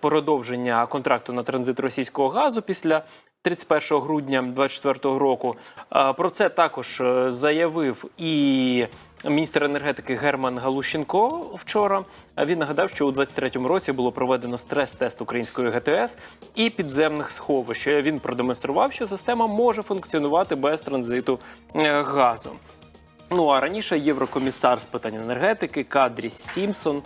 продовження контракту на транзит російського газу після 31 грудня 2024 року. Про це також е, заявив і міністр енергетики Герман Галущенко вчора. Він нагадав, що у 2023 році було проведено стрес-тест української ГТС і підземних сховищ. Е, Він продемонстрував, що система може функціонувати без транзиту е, газу. Ну а раніше єврокомісар з питань енергетики Кадріс Сімпсон е,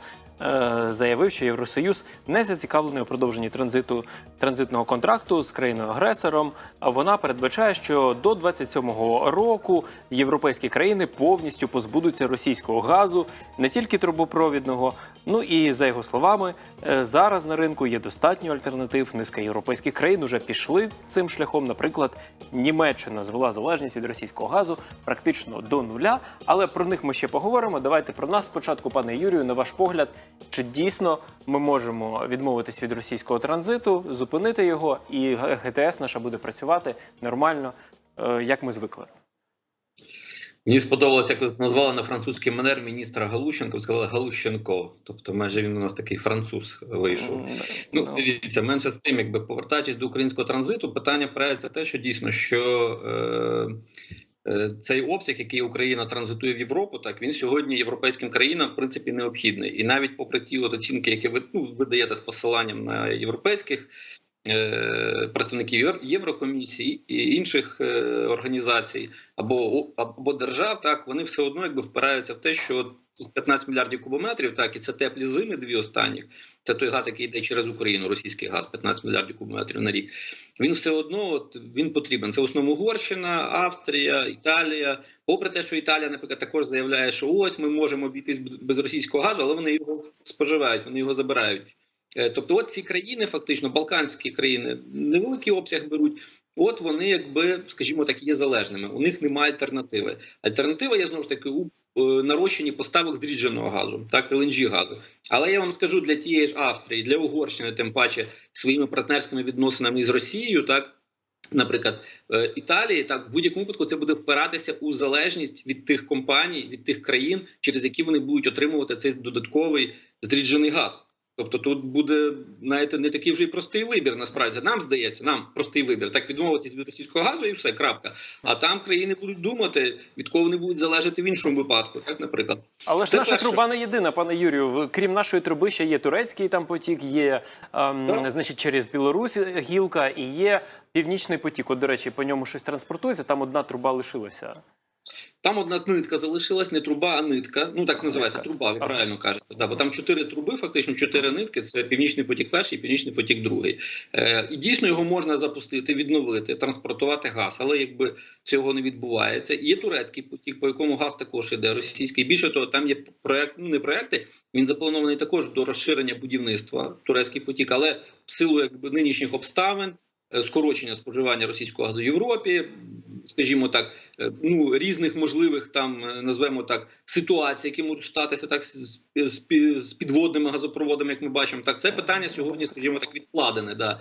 заявив, що Євросоюз не зацікавлений у продовженні транзиту транзитного контракту з країною-агресором. Вона передбачає, що до 27-го року європейські країни повністю позбудуться російського газу, не тільки трубопровідного. Ну і за його словами, е, зараз на ринку є достатньо альтернатив. Низка європейських країн уже пішли цим шляхом. Наприклад, Німеччина звела залежність від російського газу практично до нуля. Але про них ми ще поговоримо. Давайте про нас спочатку, пане Юрію, на ваш погляд, чи дійсно ми можемо відмовитись від російського транзиту, зупинити його, і ГТС наша буде працювати нормально, е, як ми звикли. Мені сподобалось, як ви назвали на французький манер міністра Галущенко, сказали Галущенко. Тобто, майже він у нас такий француз вийшов. Ну, Ну, дивіться, менше з тим, якби повертаючись до українського транзиту, питання проявиться те, що дійсно що е, цей обсяг, який Україна транзитує в Європу, так він сьогодні європейським країнам в принципі необхідний. І навіть попри ті от оцінки, які ви ну, ви з посиланням на європейських. Е, Представників Євро- Єврокомісії і інших е, організацій або або держав, так вони все одно якби впираються в те, що от 15 мільярдів кубометрів, так і це теплі зими, дві останніх. Це той газ, який йде через Україну, російський газ, 15 мільярдів кубометрів на рік. Він все одно от, він потрібен. Це в основному Угорщина, Австрія, Італія. Попри те, що Італія, наприклад, також заявляє, що ось ми можемо обійтись без російського газу, але вони його споживають, вони його забирають. Е, Тобто, от ці країни, фактично, балканські країни, невеликий обсяг беруть. От вони, якби, скажімо так, є залежними. У них немає альтернативи. Альтернатива є знову ж таки у е, нарощенні поставок зрідженого газу, так ЛНЖ газу. Але я вам скажу для тієї ж Австрії, для Угорщини, тим паче своїми партнерськими відносинами з Росією, так. Наприклад, е, Італії так в будь-якому випадку це буде впиратися у залежність від тих компаній, від тих країн, через які вони будуть отримувати цей додатковий зріджений газ. Тобто тут буде знаєте, не такий вже й простий вибір. Насправді нам здається, нам простий вибір. Так відмовитись від російського газу і все, крапка. А там країни будуть думати, від кого вони будуть залежати в іншому випадку. Так, наприклад, Але ж наша перше. труба не єдина, пане Юрію. Крім нашої труби, ще є турецький там потік, є ем, значить через Білорусь гілка і є північний потік. От, до речі, по ньому щось транспортується. Там одна труба лишилася. Там одна нитка залишилась, не труба, а нитка. Ну так називається труба. Ви правильно кажете. Да, бо там чотири труби, фактично чотири нитки. Це північний потік перший, північний потік другий. Е, і дійсно його можна запустити, відновити, транспортувати газ, але якби цього не відбувається. Є турецький потік, по якому газ також іде російський. Більше того, там є проект, ну не проекти. Він запланований також до розширення будівництва. Турецький потік, але в силу якби нинішніх обставин. е, Скорочення споживання російського газу в Європі, скажімо так, е, ну різних можливих там е, назвемо так ситуацій, які можуть статися так з, з, підводними газопроводами, як ми бачимо. Так, це питання сьогодні, скажімо так, відкладене. Да.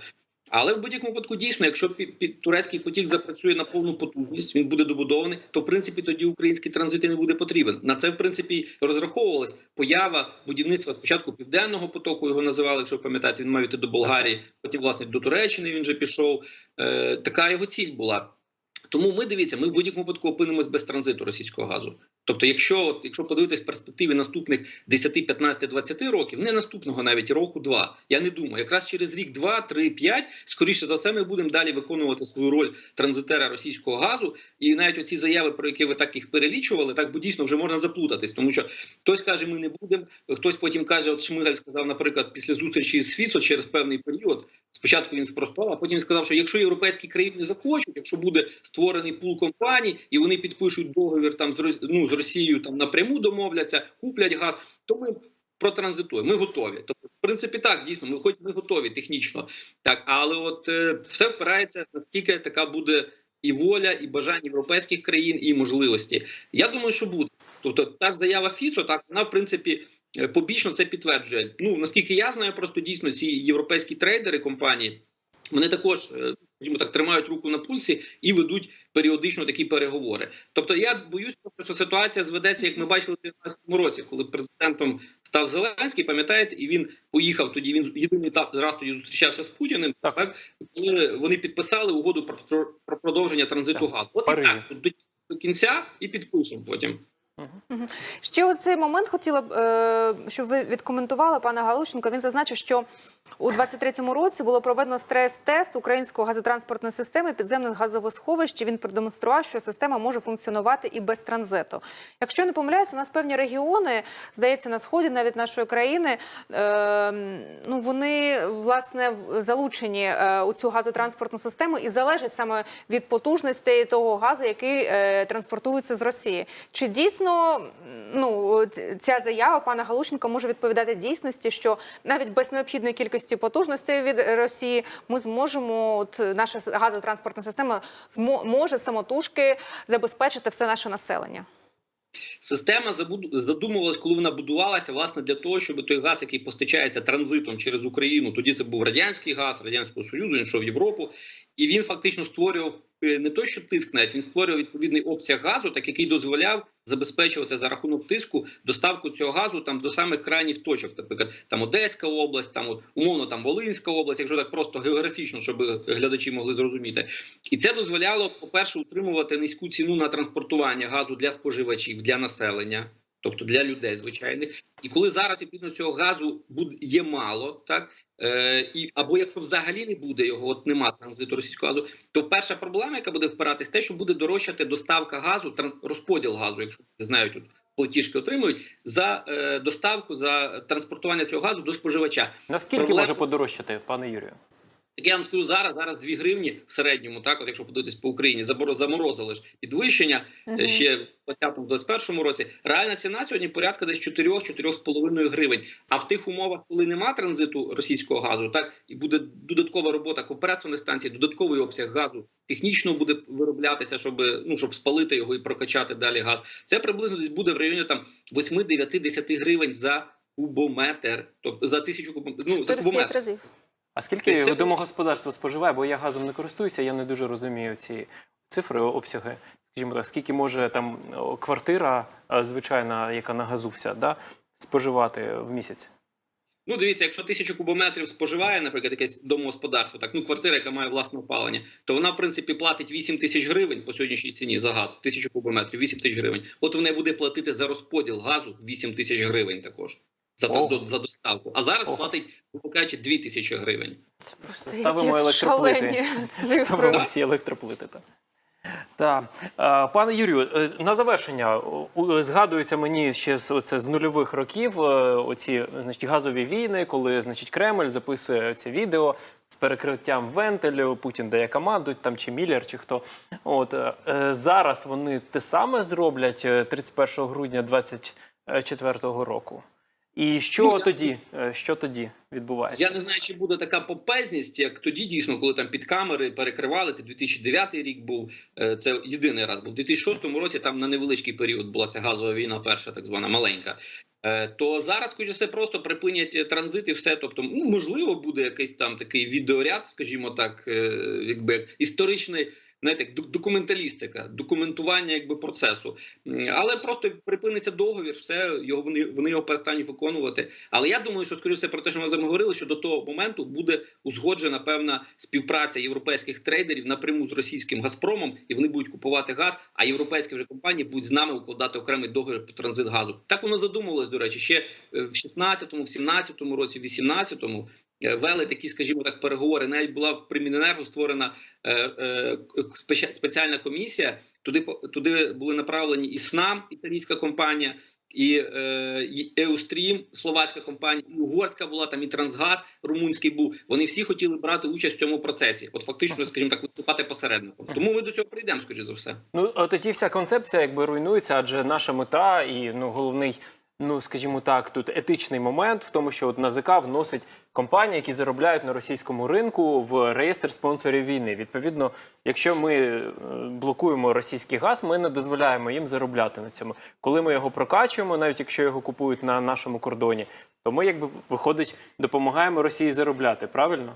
Але в будь-якому випадку дійсно, якщо пі- пі- турецький потік запрацює на повну потужність, він буде добудований, то в принципі тоді український транзит і не буде потрібен. На це в принципі розраховувалась поява будівництва спочатку південного потоку. Його називали, якщо пам'ятаєте, він мав йти до Болгарії, потім власне до Туреччини. Він вже пішов. Е, така його ціль була. Тому ми дивіться, ми в будь-якому випадку опинимось без транзиту російського газу. Тобто, якщо якщо подивитись в перспективі наступних 10, 15, 20 років, не наступного навіть року, два. Я не думаю, якраз через рік, два, три, п'ять, скоріше за все, ми будемо далі виконувати свою роль транзитера російського газу. І навіть оці заяви, про які ви так їх перелічували, так бо дійсно вже можна заплутатись, тому що хтось каже, ми не будемо. Хтось потім каже, от Шмигаль сказав, наприклад, після зустрічі з ФІСО через певний період. Спочатку він спростував, а потім сказав, що якщо європейські країни захочуть, якщо буде створений пул компаній, і вони підпишуть договір там з ну, з Росією там напряму домовляться, куплять газ, то ми протранзитуємо. Ми готові. Тобто, в принципі, так дійсно, ми хоч ми готові технічно, так але от е, все впирається наскільки така буде і воля, і бажання європейських країн, і можливості. Я думаю, що буде. Тобто, та ж заява ФІСО, так вона в принципі. Е, Побічно це підтверджує. Ну наскільки я знаю, просто дійсно ці європейські трейдери компанії вони також е, скажімо так, тримають руку на пульсі і ведуть періодично такі переговори. Тобто, я боюсь, що ситуація зведеться, як ми бачили в 2019 році, коли президентом став Зеленський, пам'ятаєте, і він поїхав тоді. Він єдиний та- раз тоді зустрічався з Путіним. Так. Так, коли вони підписали угоду про, про продовження транзиту Так, газу. От і так, до, до кінця і підпишемо потім. Ще у цей момент хотіла б, е, щоб ви відкоментували пане Галущенко. Він зазначив, що у 23-му році було проведено стрес-тест української газотранспортної системи підземних газових сховищ. і Він продемонстрував, що система може функціонувати і без транзиту. Якщо не помиляюсь, у нас певні регіони, здається, на сході навіть нашої країни, е, ну вони власне залучені е, у цю газотранспортну систему і залежать саме від потужностей того газу, який транспортується з Росії. Чи дійсно м, ну ця заява пана Галущенка може відповідати дійсності, що навіть без необхідної кількості потужностей від Росії ми зможемо, от наша газотранспортна система може самотужки забезпечити все наше населення? Система задумувалась, коли вона будувалася, власне, для того, щоб той газ, який постачається транзитом через Україну, тоді це був радянський газ радянського союзу, він йшов в Європу, і він фактично створював не то, що тиск, навіть він створював відповідний обсяг газу, так який дозволяв забезпечувати за рахунок тиску доставку цього газу там до самих крайніх точок, наприклад, там Одеська область, там умовно там Волинська область, якщо так просто географічно, щоб глядачі могли зрозуміти. І це дозволяло, по-перше, утримувати низьку ціну на транспортування газу для споживачів, для населення, тобто для людей звичайних. І коли зараз відповідно цього газу буде є мало, так е, і або якщо взагалі не буде його, от нема транзиту російського газу, то перша проблема, яка буде впиратись, те, що буде дорожчати доставка газу, транс, розподіл газу, якщо не знають, тут платіжки отримують за е, доставку за транспортування цього газу до споживача. Наскільки Проблема- може подорожчати, пане Юрію? Так я вам скажу зараз, зараз 2 гривні в середньому, так, от якщо подивитись по Україні, заморозили ж підвищення е, ще в 2020-2021 році. Реальна ціна сьогодні порядка десь 4-4,5 гривень. А в тих умовах, коли нема транзиту російського газу, так і буде додаткова робота компресорної станції, додатковий обсяг газу технічно буде вироблятися, щоб ну щоб спалити його і прокачати далі газ. Це приблизно десь буде в районі там 8, 9, 10 гривень за кубометр, тобто за тисячу кубометрів. Ну за 4-5 кубометр. разів. А скільки Тобто домогосподарство споживає? Бо я газом не користуюся, я не дуже розумію ці цифри, обсяги. Скажімо так, скільки може там квартира е, звичайна, яка на газу вся, да, споживати в місяць? Ну, дивіться, якщо тисячу кубометрів споживає, наприклад, якесь домогосподарство, так ну квартира, яка має власне опалення, то вона в принципі платить 8 тисяч гривень по сьогоднішній ціні за газ. Тисячу кубометрів, 8 тисяч гривень. От вона буде платити за розподіл газу 8 тисяч гривень також. За, до, за доставку. А зараз Ого. платить, кажучи, 2 тисячі гривень. Це просто Ставимо якісь електроплити. шалені Ставимо всі електроплити. Так. Так. Пане Юрію, е, на завершення згадується мені ще з оце з нульових років е, оці значить газові війни, коли значить Кремль записує це відео з перекриттям вентилю. Путін дає команду, там чи Міллер, чи хто. От е, зараз вони те саме зроблять е, 31 грудня 2024 року. І що Ну, тоді? е, Що тоді відбувається? Я не знаю, чи буде така помпезність, як тоді дійсно, коли там під камери перекривали. Це 2009 рік був. е, Це єдиний раз. Був в 2006 році. Там на невеличкий період була ця газова війна, перша так звана маленька. Е, То зараз, скоріше все, просто припинять транзит і все. Тобто, ну можливо, буде якийсь там такий відеоряд, скажімо так, якби як історичний. Знаєте, як документалістика, документування якби процесу, але просто припиниться договір, все його вони вони його перестануть виконувати. Але я думаю, що скоріше про те, що ми з вами говорили, що до того моменту буде узгоджена певна співпраця європейських трейдерів напряму з російським Газпромом, і вони будуть купувати газ. А європейські вже компанії будуть з нами укладати окремий договір по транзит газу. Так воно задумувалось, до речі, ще е, в 16-му, в 17-му році, в 18-му. Е, Вели такі, скажімо так, переговори. Навіть була при Міненерго створена е, е, спеціальна комісія. Туди туди були направлені і СНАМ, італійська компанія, і, Еустрім, словацька компанія, і угорська була там, і Трансгаз румунський був. Вони всі хотіли брати участь в цьому процесі. От фактично, скажімо так, виступати посередником. Тому ми до цього прийдемо, скоріш за все. Ну, тоді вся концепція якби руйнується, адже наша мета і ну, головний, ну скажімо так, тут етичний момент в тому, що от НАЗК вносить компанії, які заробляють на російському ринку в реєстр спонсорів війни. Відповідно, якщо ми е, блокуємо російський газ, ми не дозволяємо їм заробляти на цьому. Коли ми його прокачуємо, навіть якщо його купують на нашому кордоні, то ми якби виходить допомагаємо Росії заробляти. Правильно?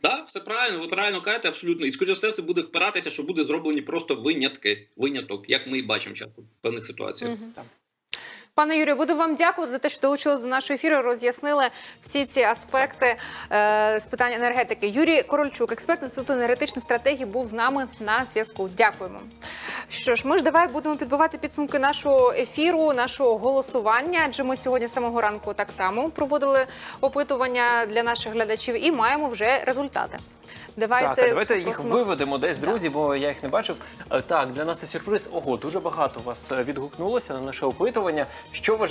Так, все правильно, ви правильно кажете, абсолютно. І скоріше все, все буде впиратися, що буде зроблені просто винятки, виняток, як ми і бачимо часто в певних ситуаціях. Пане Юрію, буду вам дякувати за те, що долучились до нашого ефіру. Роз'яснили всі ці аспекти е, з питань енергетики. Юрій Корольчук, експерт інституту енергетичної стратегії, був з нами на зв'язку. Дякуємо. Що ж, ми ж давай будемо підбивати підсумки нашого ефіру, нашого голосування. Адже ми сьогодні самого ранку так само проводили опитування для наших глядачів і маємо вже результати. Давайте, Так, а давайте їх виведемо десь, друзі, бо я їх не бачив. Е, Так, для нас це сюрприз. Ого, дуже багато вас е, відгукнулося на наше опитування. Що важливо.